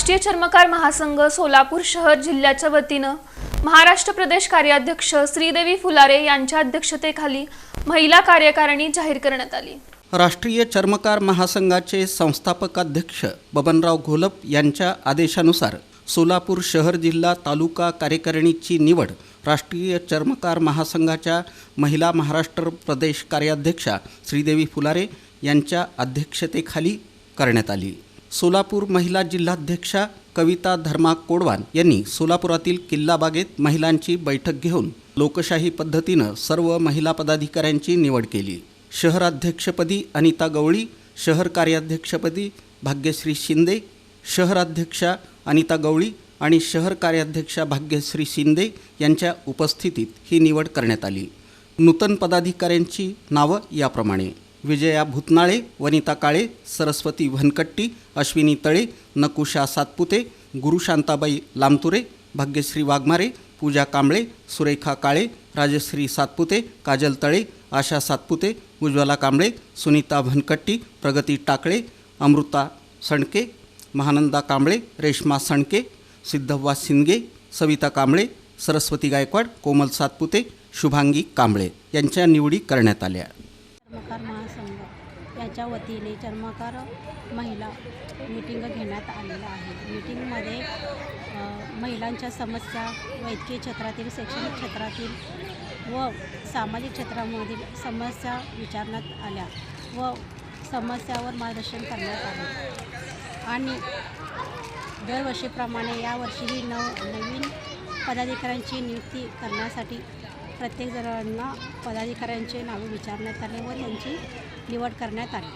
राष्ट्रीय चर्मकार महासंघ सोलापूर शहर जिल्ह्याच्या वतीनं महाराष्ट्र प्रदेश कार्याध्यक्ष श्रीदेवी फुलारे यांच्या अध्यक्षतेखाली महिला कार्यकारिणी जाहीर करण्यात आली. राष्ट्रीय चर्मकार महासंघाचे संस्थापक अध्यक्ष बबनराव घोलप यांच्या आदेशानुसार सोलापूर शहर जिल्हा तालुका कार्यकारिणीची निवड राष्ट्रीय चर्मकार महासंघाच्या महिला महाराष्ट्र प्रदेश कार्याध्यक्षा श्रीदेवी फुलारे यांच्या अध्यक्षतेखाली करण्यात आली. सोलापूर महिला जिल्हाध्यक्षा कविता धर्मा कोडवान यांनी सोलापुरातील किल्ला बागेत महिलांची बैठक घेऊन लोकशाही पद्धतीनं सर्व महिला पदाधिकाऱ्यांची निवड केली. शहराध्यक्षपदी अनिता गवळी शहर कार्याध्यक्षपदी भाग्यश्री शिंदे शहराध्यक्षा अनिता गवळी आणि शहर कार्याध्यक्षा भाग्यश्री शिंदे यांच्या उपस्थितीत ही निवड करण्यात आली. नूतन पदाधिकाऱ्यांची नावं याप्रमाणे. विजया भूतनाळे वनिता काळे सरस्वती भनकट्टी अश्विनी तळे नकुशा सातपुते गुरुशांताबाई लामतुरे भाग्यश्री वाघमारे पूजा कांबळे सुरेखा काळे राजश्री सातपुते काजल तळे आशा सातपुते उज्ज्वला कांबळे सुनीता भनकट्टी प्रगती टाकळे अमृता सणके महानंदा कांबळे रेश्मा सणके सिद्धव्वा सिंदगे सविता कांबळे सरस्वती गायकवाड कोमल सातपुते शुभांगी कांबळे यांच्या निवडी करण्यात आल्या. यांच्या वतीने चर्मकार महिला मीटिंग घेण्यात आलेलं आहे. मीटिंगमध्ये महिलांच्या समस्या वैद्यकीय क्षेत्रातील शैक्षणिक क्षेत्रातील व सामाजिक क्षेत्रामधील समस्या विचारण्यात आल्या व समस्यावर मार्गदर्शन करण्यात आले. आणि दरवर्षीप्रमाणे यावर्षीही नव नवीन पदाधिकाऱ्यांची नियुक्ती करण्यासाठी प्रत्येक जणांना पदाधिकाऱ्यांचे नावे विचारण्यात आले व त्यांची निवड करण्यात आली.